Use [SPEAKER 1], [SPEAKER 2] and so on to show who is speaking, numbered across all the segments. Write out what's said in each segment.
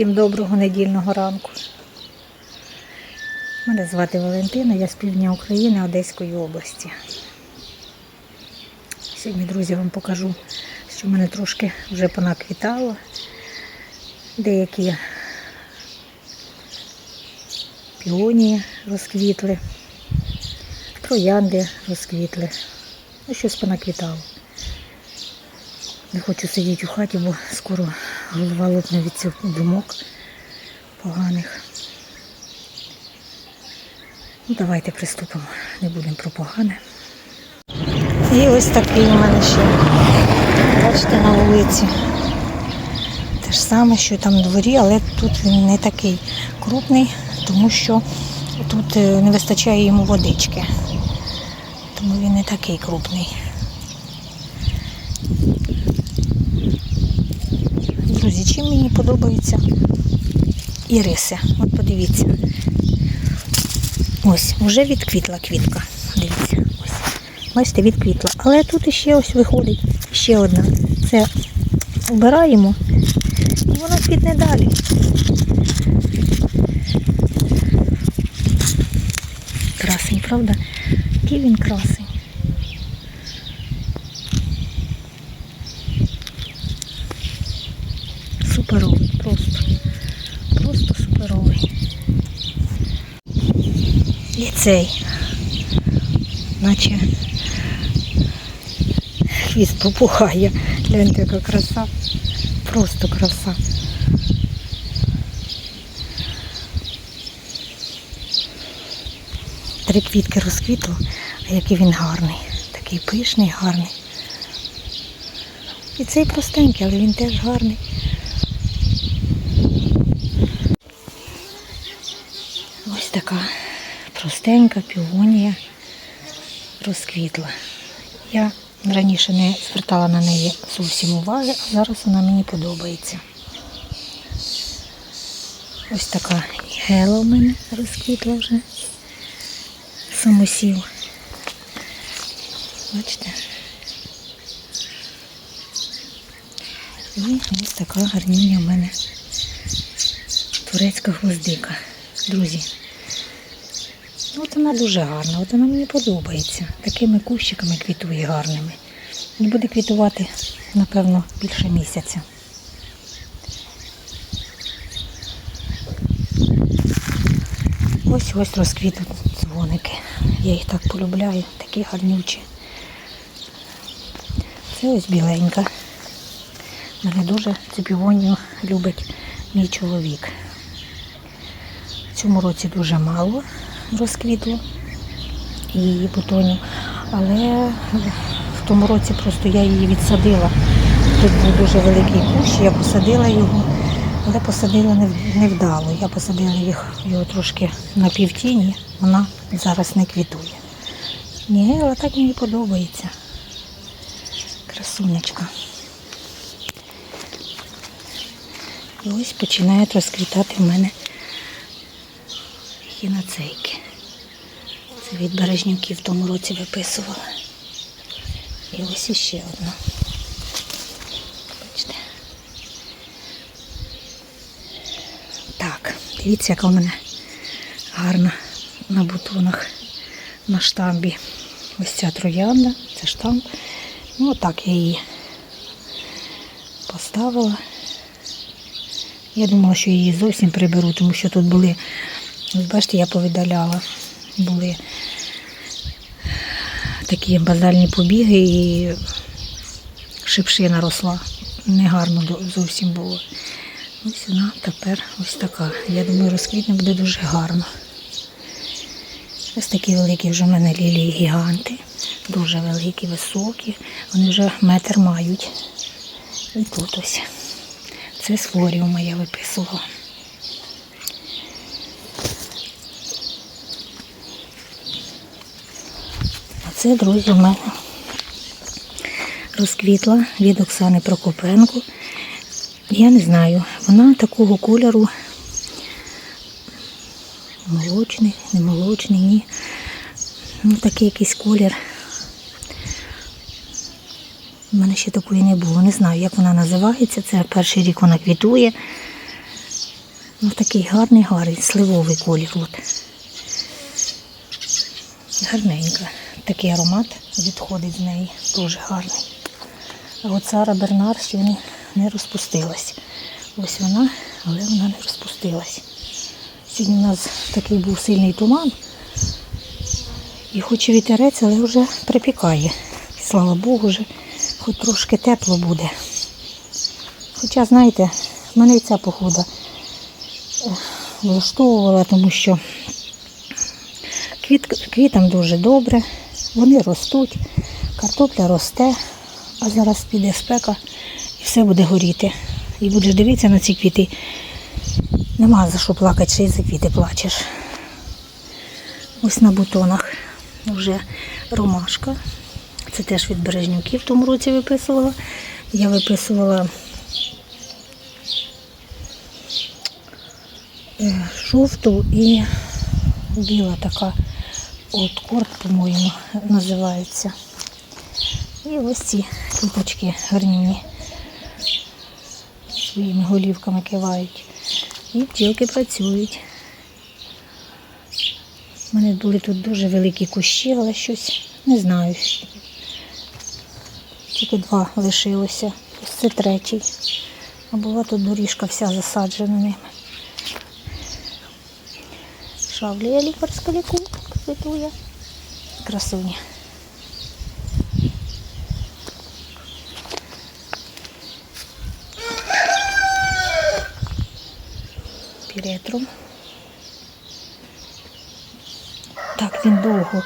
[SPEAKER 1] Всім доброго недільного ранку. Мене звати Валентина, я з півдня України Одеської області. Сьогодні, друзі, вам покажу, що мене трошки вже понаквітало. Деякі піонії розквітли, троянди розквітли. Ну, щось понаквітало. Не хочу сидіти у хаті, бо скоро голова лопне від цих думок поганих. Ну, давайте приступимо, не будемо про погане. І ось такий у мене ще, бачите, на вулиці. Те ж саме, що там на дворі, але тут він не такий крупний, тому що тут е, не вистачає йому водички. Тому він не такий крупний. Друзі, чим мені подобаються іриси. От подивіться. Ось, вже відквітла квітка. Дивіться. Бачите, відквітла. Але тут іще ось виходить ще одна. Це вбираємо і вона квітне далі. Красень, правда? Який він красень. Суперовий, просто. Просто суперовий. І цей, наче хвіст попухає. Гляньте, яка краса. Просто краса. Три квітки розквітло, а який він гарний. Такий пишний, гарний. І цей простенький, але він теж гарний. Ось така простенька півонія розквітла. Я раніше не звертала на неї зовсім уваги, а зараз вона мені подобається. Ось така гела у мене розквітла вже. Самосів. Бачите? І ось така гарніння в мене турецька гвоздика. Друзі. От вона дуже гарна, от вона мені подобається. Такими кущиками квітує гарними. І буде квітувати, напевно, більше місяця. Ось ось розквітуть дзвоники. Я їх так полюбляю, такі гарнючі. Це ось біленька. Мене дуже цю півонію любить мій чоловік. В цьому році дуже мало розквітло її бутонів, але в тому році просто я її відсадила. Тут був дуже великий кущ, я посадила його, але посадила невдало. Я посадила їх його трошки на півтіні, вона зараз не квітує. Ні, але так мені подобається. Красунечка. І ось починають розквітати в мене хіноцейки. Від бережнюків в тому році виписувала. І ось іще одна. Бачите. Так, дивіться, яка у мене гарна на бутонах на штамбі. Ось ця троянда, це штамп. Ну, отак я її поставила. Я думала, що її зовсім приберу, тому що тут були, ось бачите, я повидаляла, були такі базальні побіги і шипшина росла. Негарно зовсім було. Ось вона тепер ось така. Я думаю, розквітне буде дуже гарно. Ось такі великі вже в мене лілії гіганти. Дуже великі, високі. Вони вже метр мають. І тут ось. Це з флоріума я виписувала. Це, друзі, в мене розквітла від Оксани Прокопенко. Я не знаю, вона такого кольору молочний, не молочний, ні. Ну, такий якийсь колір. У мене ще такої не було. Не знаю, як вона називається. Це перший рік вона квітує. Ну, такий гарний, гарний, сливовий колір. От. Гарненька. Такий аромат відходить з неї. Дуже гарний. А от Сара Бернар ще не, не розпустилась. Ось вона, але вона не розпустилась. Сьогодні у нас такий був сильний туман. І хоч і вітерець, але вже припікає. Слава Богу, вже хоч трошки тепло буде. Хоча, знаєте, мене і ця погода влаштовувала, тому що квіт, квітам дуже добре, вони ростуть, картопля росте, а зараз піде спека і все буде горіти. І будеш дивитися на ці квіти. Нема за що плакати, ще й за квіти плачеш. Ось на бутонах вже ромашка. Це теж від бережнюків в тому році виписувала. Я виписувала е, жовту і біла така откорд, по-моєму, називається. І ось ці квіточки гарні своїми голівками кивають. І бджілки працюють. У мене були тут дуже великі кущі, але щось не знаю. Тільки два лишилося. Ось це третій. А була тут доріжка вся засаджена ними. Шавлія лікарська лікунка квітує. Красуня. Піретрум. Так, він довго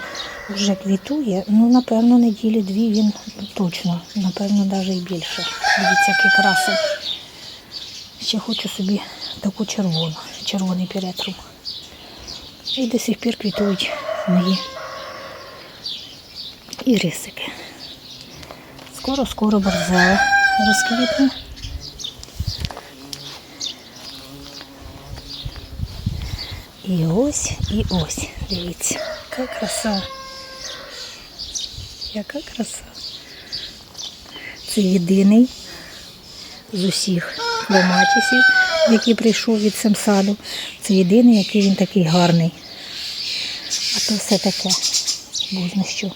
[SPEAKER 1] вже квітує. Ну, напевно, неділі дві він точно, напевно, навіть і більше. Дивіться, який красив. Ще хочу собі таку червону, червоний піретрум. І до сих пір квітують мої ірисики. Скоро-скоро борзела розквітне. І ось, і ось. Дивіться, яка краса. Яка краса. Це єдиний з усіх клематісів, який прийшов від семсаду. Це єдиний, який він такий гарний. То все таке. Бозна що.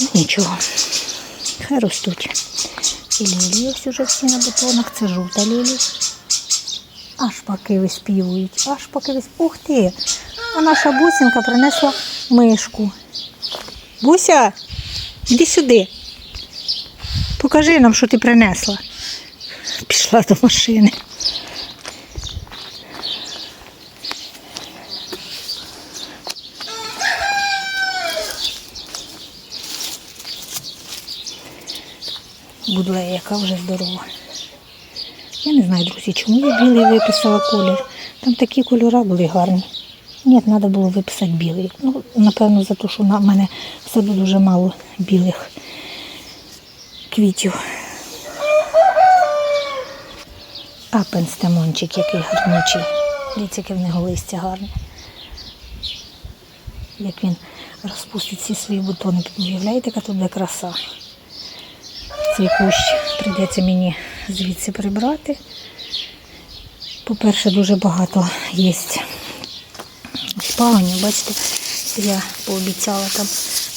[SPEAKER 1] Ну, нічого. Хай ростуть. І лілії ось уже всі на бутонах. Це жовта лілія. Аж поки виспівують, аж поки виспівують. Ух ти! А наша бусинка принесла мишку. Буся, іди сюди. Покажи нам, що ти принесла. Пішла до машини. Яка вже здорова. Я не знаю, друзі, чому я білий виписала колір. Там такі кольори були гарні. Ні, треба було виписати білий. Ну, напевно, за те, що на мене в саду дуже мало білих квітів. А пенстемончик який гарнючий. Дивіться, яке в нього листя гарне. Як він розпустить всі свої бутони. Уявляєте, яка тут буде краса. Цей кущ прийдеться мені звідси прибрати. По-перше, дуже багато є пагонів. Бачите, я пообіцяла там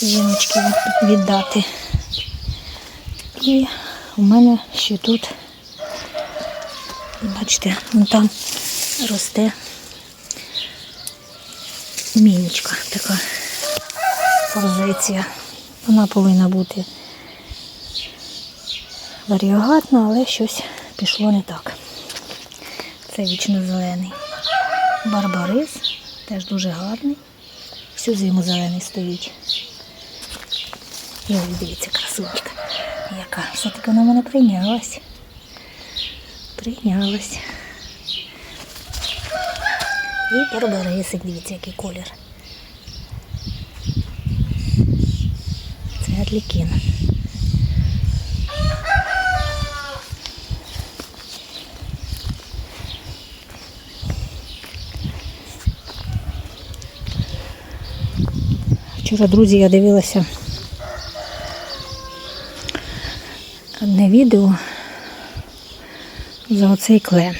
[SPEAKER 1] жіночки віддати. І у мене ще тут, бачите, вон там росте мінічка така форзиція. Вона повинна бути варіагатна, але щось пішло не так. Це вічно зелений. Барбарис теж дуже гарний. Всю зиму зелений стоїть. І ось дивіться, красунечка. Яка. Все-таки вона мене прийнялась. Прийнялась. І барбарисик, дивіться, який колір. Це адлікін. Вчора, друзі, я дивилася одне відео за оцей клен.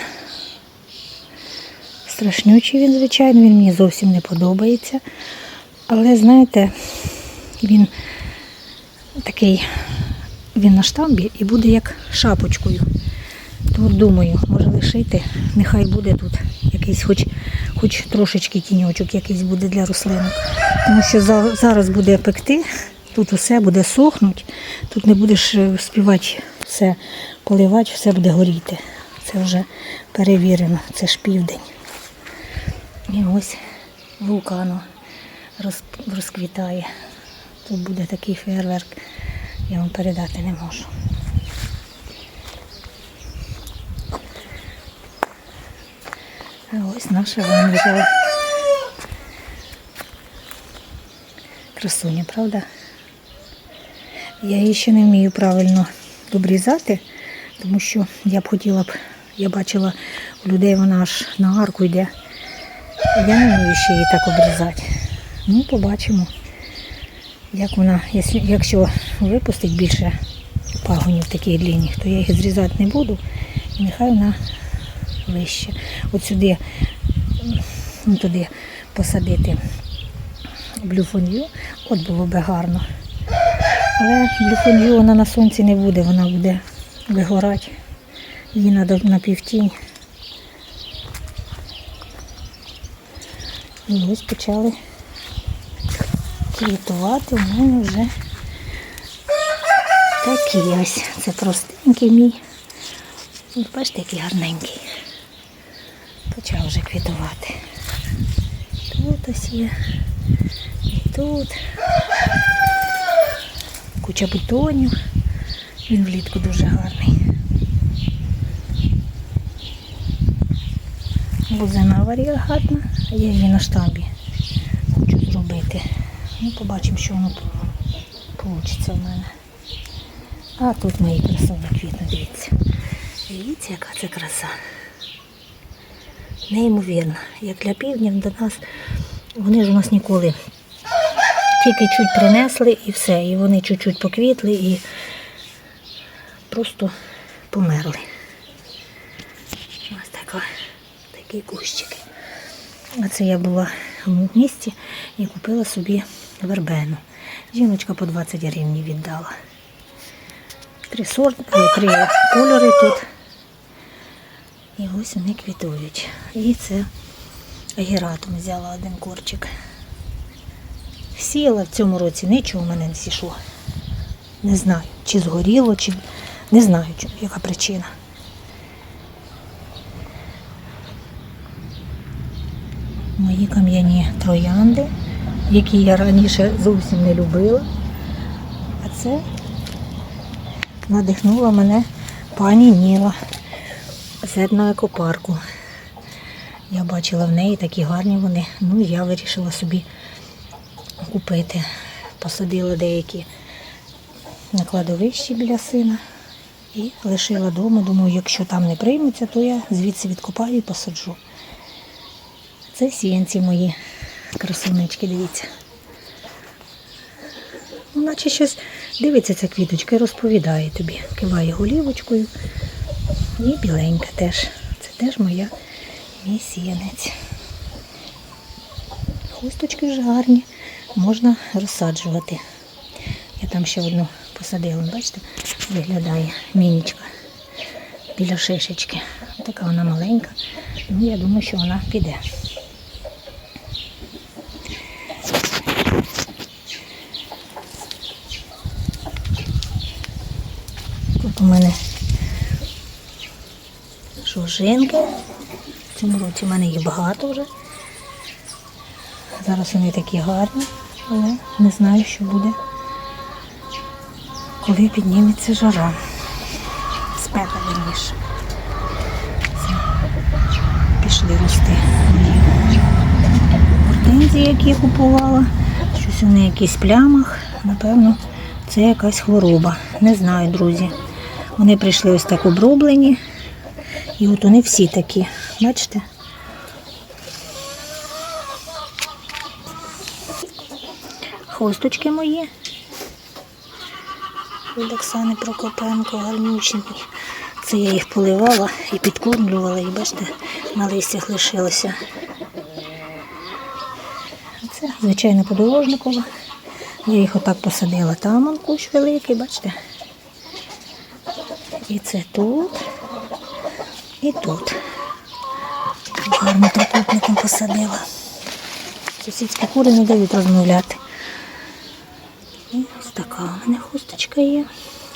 [SPEAKER 1] страшнючий він, звичайно, він мені зовсім не подобається. Але знаєте, він такий, він на штамбі і буде як шапочкою. То от думаю, може лишити, нехай буде тут якийсь хоч, хоч трошечки тіньочок якийсь буде для рослинок. Тому що за- зараз буде пекти, тут усе буде сохнути, тут не будеш е, співати все, поливати, все буде горіти. Це вже перевірено, це ж південь. І ось вулкану роз, розквітає. Тут буде такий фейерверк, я вам передати не можу. Ось наша ванжа. Красуня, правда? Я її ще не вмію правильно обрізати, тому що я б хотіла б, я бачила у людей вона аж на арку йде. Я не вмію ще її так обрізати. Ну, побачимо, як вона, якщо, випустить більше пагонів таких длинних, то я їх зрізати не буду. І нехай вона вище. От сюди, ну, туди посадити блюфонью, от було би гарно. Але блюфонью вона на сонці не буде, вона буде вигорати. Її треба на півтінь. І ось почали квітувати. У мене вже такі ось. Це простенький мій. Бачите, який гарненький. Почав вже квітувати. Тут ось є. І тут. Куча бутонів. Він влітку дуже гарний. Бузина варіагатна, а я її на штабі хочу зробити. Ну, побачимо, що воно вийде в мене. А тут мої красуні квітне, дивіться. Дивіться, яка це краса. Неймовірно. Як для півдня до нас, вони ж у нас ніколи тільки чуть принесли і все. І вони чуть-чуть поквітли і просто померли. Ось така, такі кущики. А це я була в місті і купила собі вербену. Жіночка по 20 гривень віддала. Три сорти, три кольори тут. І ось вони квітують. І це агератум взяла один корчик. Сіяла в цьому році, нічого в мене не зійшло. Не знаю, чи згоріло, чи не знаю, яка причина. Мої кам'яні троянди, які я раніше зовсім не любила. А це надихнула мене пані Ніла з етноекопарку. Я бачила в неї такі гарні вони. Ну, і я вирішила собі купити. Посадила деякі на кладовищі біля сина і лишила вдома. Думаю, якщо там не приймуться, то я звідси відкопаю і посаджу. Це сіянці мої красунечки, дивіться. Ну, Наче щось дивиться ця квіточка і розповідає тобі. Киває голівочкою. І біленька теж. Це теж моя мій сіянець. Хусточки ж гарні, можна розсаджувати. Я там ще одну посадила, бачите, виглядає мінічка біля шишечки. Така вона маленька. Ну, я думаю, що вона піде. Тут у мене жужинки. В цьому році в мене їх багато вже. Зараз вони такі гарні, але не знаю, що буде, коли підніметься жара. Спека вірніше. Пішли рости. Гортензії, які я купувала. Щось вони в якихось плямах. Напевно, це якась хвороба. Не знаю, друзі. Вони прийшли ось так оброблені. І от вони всі такі. Бачите? Хосточки мої. Від Оксани Прокопенко, гарнюченькі. Це я їх поливала і підкормлювала, і бачите, на листях лишилося. Це звичайно подорожникова. Я їх отак посадила. Там он кущ великий, бачите? І це тут, тут. Гарно трикутником посадила. Сусідські кури не дають розмовляти. І ось така у мене хусточка є.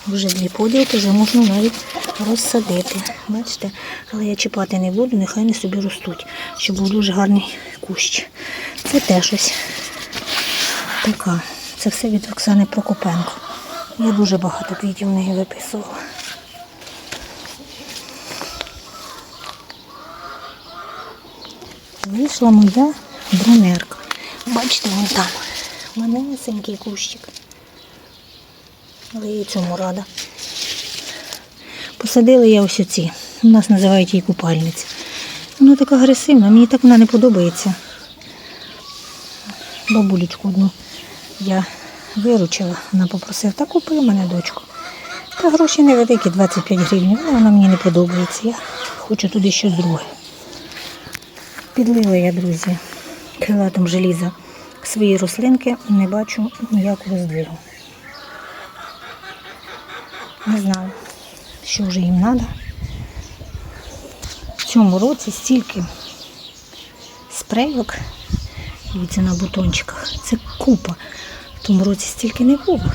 [SPEAKER 1] Вже дві поділки, вже можна навіть розсадити. Бачите? Але я чіпати не буду, нехай не собі ростуть, щоб був дуже гарний кущ. Це теж ось така. Це все від Оксани Прокопенко. Я дуже багато квітів в неї виписувала. Вийшла моя брунерка. Бачите, вон там. Манесенький кущик. Але я цьому рада. Посадила я ось оці. У нас називають її купальниця. Вона така агресивна, мені так вона не подобається. Бабулечку одну я виручила, вона попросила, та купи мене дочку. Та гроші невеликі, 25 гривень, але вона мені не подобається. Я хочу туди щось друге. Підлила я, друзі, килатом желіза свої рослинки, не бачу ніякого здвигу. Не знаю, що вже їм треба. В цьому році стільки спрейок, дивіться на бутончиках, це купа. В тому році стільки не було.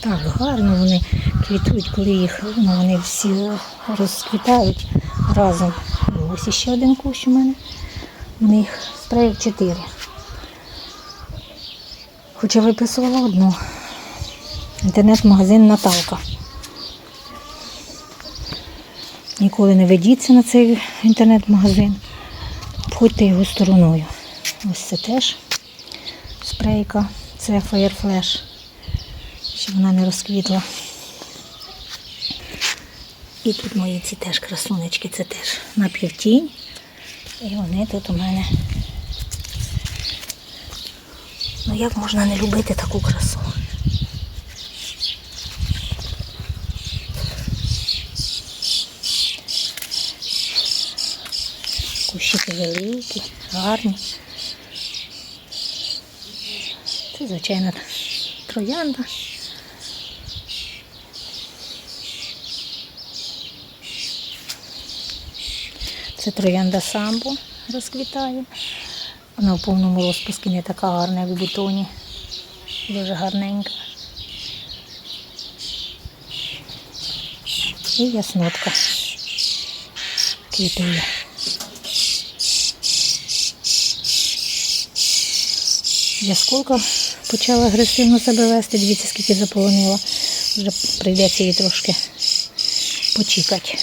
[SPEAKER 1] Так, гарно вони квітують, коли їх ну, вони всі розквітають разом. Ось іще один кущ у мене. У них спрейок 4. Хоча виписувала одну. Інтернет-магазин Наталка. Ніколи не ведіться на цей інтернет-магазин. Обходьте його стороною. Ось це теж спрейка. Це Fire Flash. Щоб вона не розквітла. І тут мої ці теж красунечки, це теж напівтінь. І вони тут у мене. Ну як можна не любити таку красу? Кущики великі, гарні. Це, звичайно, троянда. Це троянда самбо розквітає. Вона в повному розпуску не така гарна, як в бутоні. Дуже гарненька. І яснотка квітує. Ясколка почала агресивно себе вести, дивіться, скільки заполонила. Вже прийдеться їй трошки почекати.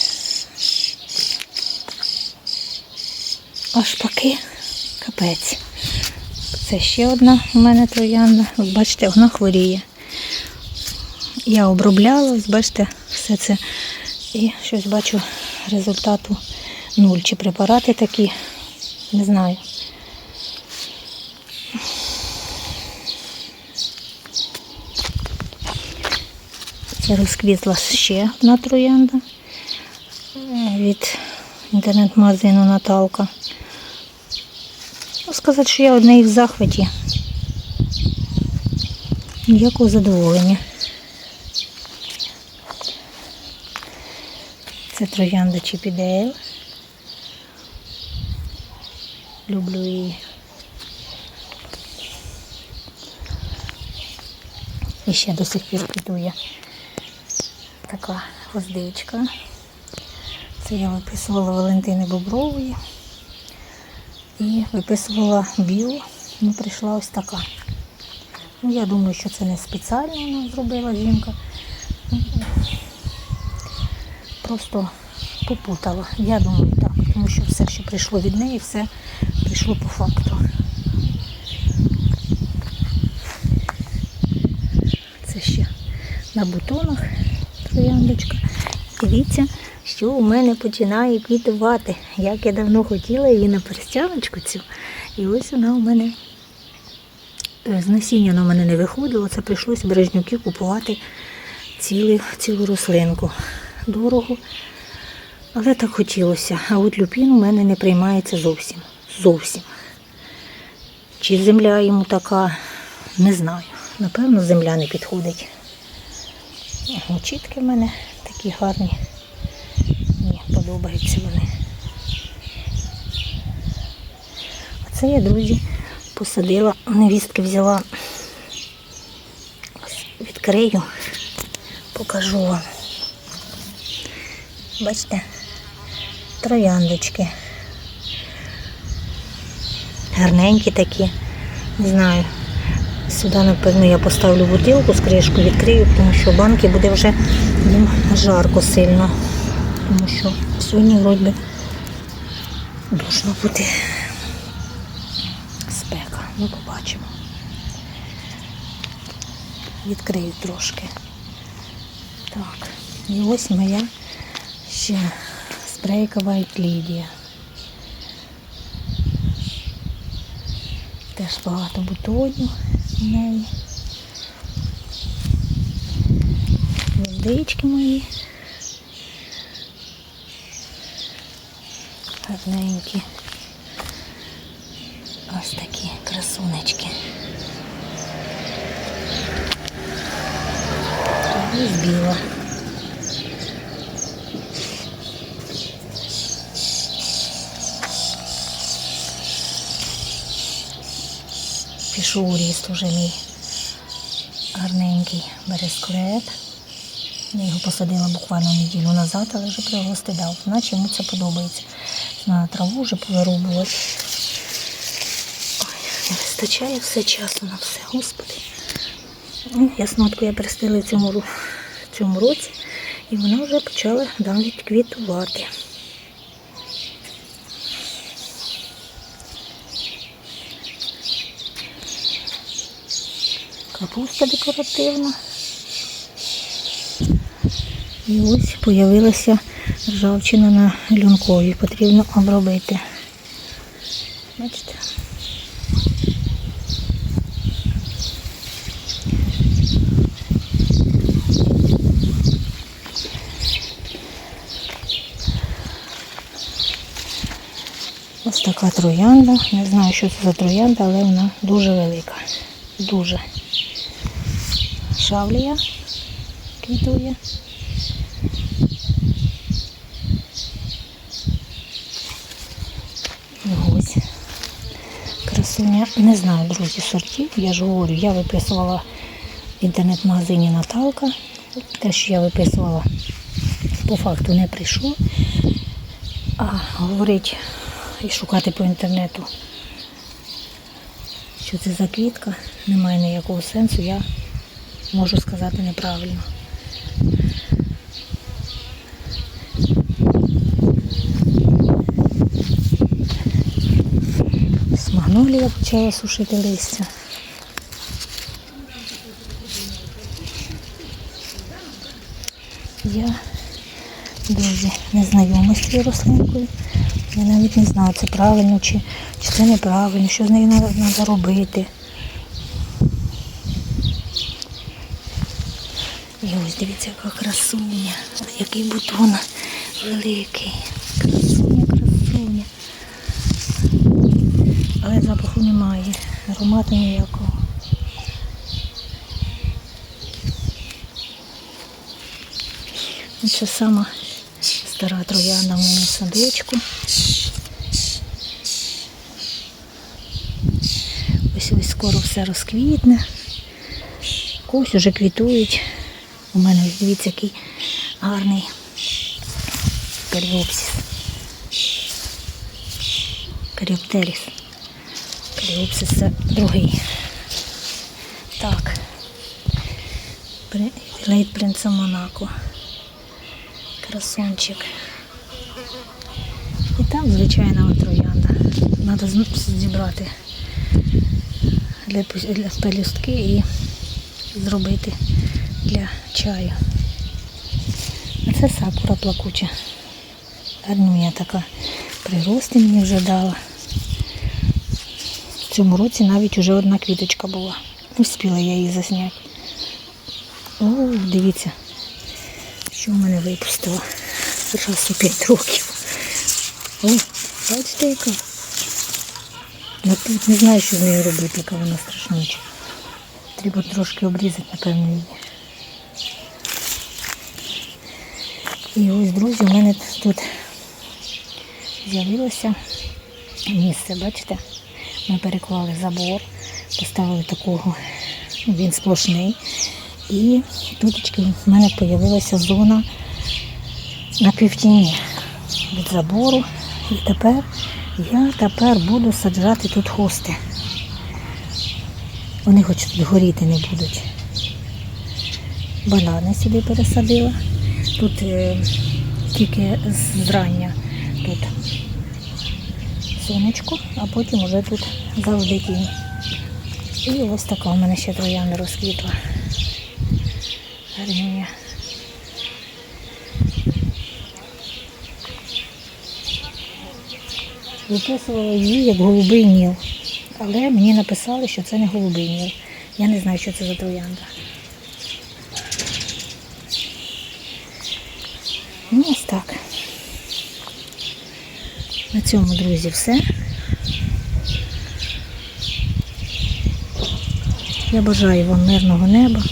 [SPEAKER 1] А шпаки капець. Це ще одна у мене троянда. От бачите, вона хворіє. Я обробляла, бачите, все це. І щось бачу результату нуль. Чи препарати такі, не знаю. Це розквітла ще одна троянда від інтернет-магазину Наталка. Сказати, що я одна із захваті. Ніякого задоволення. Це троянда Чіпідейл. Люблю її. І ще до сих пір квітує така гвоздичка. Це я виписувала Валентини Бобрової. І виписувала білу, ну прийшла ось така. Ну, я думаю, що це не спеціально вона зробила жінка. Просто попутала. Я думаю так, тому що все, що прийшло від неї, все прийшло по факту. Це ще на бутонах трояндочка. Дивіться, що у мене починає квітувати. Як я давно хотіла її на перстяночку цю. І ось вона у мене е, з насіння вона у мене не виходило. Це прийшлося бережнюки купувати цілу, цілу рослинку. Дорого, Але так хотілося. А от люпін у мене не приймається зовсім. Зовсім. Чи земля йому така, не знаю. Напевно, земля не підходить. Очітки в мене такі гарні. Мені подобаються вони. А я, друзі, посадила, невістки взяла. Відкрию, покажу вам. Бачите, трояндочки. Гарненькі такі. Не знаю. Сюди, напевно, я поставлю бутилку з кришкою, відкрию, тому що банки буде вже їм жарко сильно. Тому що сьогодні вроді душно буде. Спека. Ну, побачимо. Відкрию трошки. Так. І ось моя ще спрейка White Теж багато бутонів в неї. Гвоздички мої. Гарненькі. Ось такі красунечки. Ось біла. Пішов у ріст уже мій гарненький бересклет. Я його посадила буквально неділю назад, але вже пригостидав. Наче йому це подобається. На траву вже повирубувати. Ой, не вистачає все часу на все, господи. Ну, Яснотку я перестила цьому, цьому році, і вона вже почала навіть квітувати. Капуста декоративна. І ось появилася ржавчина на люнкові. Потрібно обробити. Бачите? Ось така троянда. Не знаю, що це за троянда, але вона дуже велика. Дуже. Шавлія квітує. І ось Не знаю, друзі, сортів. Я ж говорю, я виписувала в інтернет-магазині Наталка. Те, що я виписувала, по факту не прийшло. А говорить і шукати по інтернету, що це за квітка, немає ніякого сенсу, я можу сказати неправильно. З магнолія почала сушити листя. Я дуже не знайома з цією рослинкою. Я навіть не знаю, це правильно чи, чи це неправильно, що з нею треба робити. І ось дивіться, яка красуня, який бутон великий. Красуня, красуня. Але запаху немає, аромату ніякого. Це сама стара троянда в моєму садочку. Ось ось скоро все розквітне. Когось уже квітують. У мене ось дивіться, який гарний періопсис. Каріоптеріс. Каріопсис це другий. Так. Лейт принца Монако. Красончик. І там звичайна троянда. Треба зібрати для, пелюстки і зробити для чаю. А це сакура плакуча. Гарнуня така. Прирости мені вже дала. В цьому році навіть вже одна квіточка була. Не встигла я її засняти. О, дивіться, що в мене випустило. раз у 5 років. О, бачите, яка? Тут не знаю, що з нею робити, яка вона страшнюча. Треба трошки обрізати, напевно, її. І ось, друзі, у мене тут з'явилося місце, бачите? Ми переклали забор, поставили такого, він сплошний. І тут в мене з'явилася зона на півтіні від забору. І тепер я тепер буду саджати тут хости. Вони хоч тут горіти не будуть. Банани сюди пересадила. Тут е, тільки зрання тут сонечко, а потім вже тут завжди тінь. І ось така у мене ще трояна розквітла. Гарнюня. Виписувала її як голубий ніл. Але мені написали, що це не голубий ніл. Я не знаю, що це за троянда. Ну, ось так. На цьому, друзі, все. Я бажаю вам мирного неба,